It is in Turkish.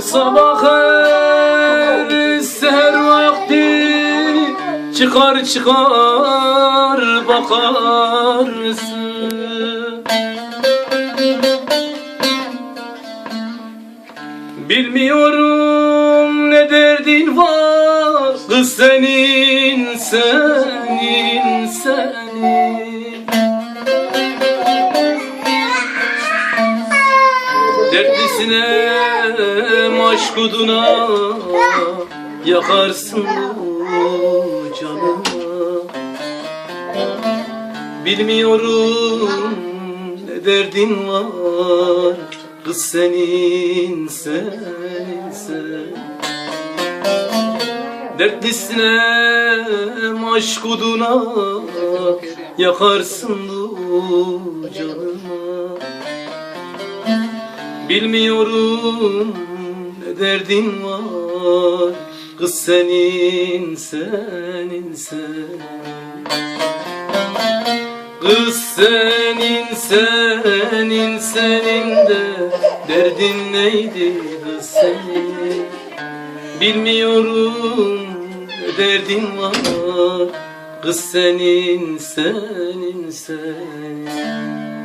sabah her seher vakti Çıkar çıkar bakarsın. Bilmiyorum ne derdin var Kız senin, senin, senin Dertlisine aşk Yakarsın bu Bilmiyorum ne derdin var Kız senin, senin, sen Dertlisine aşk Yakarsın bu Bilmiyorum ne derdin var. Kız senin, senin, sen Kız senin, senin, senin de Derdin neydi kız senin? Bilmiyorum ne derdin var. Kız senin, senin, senin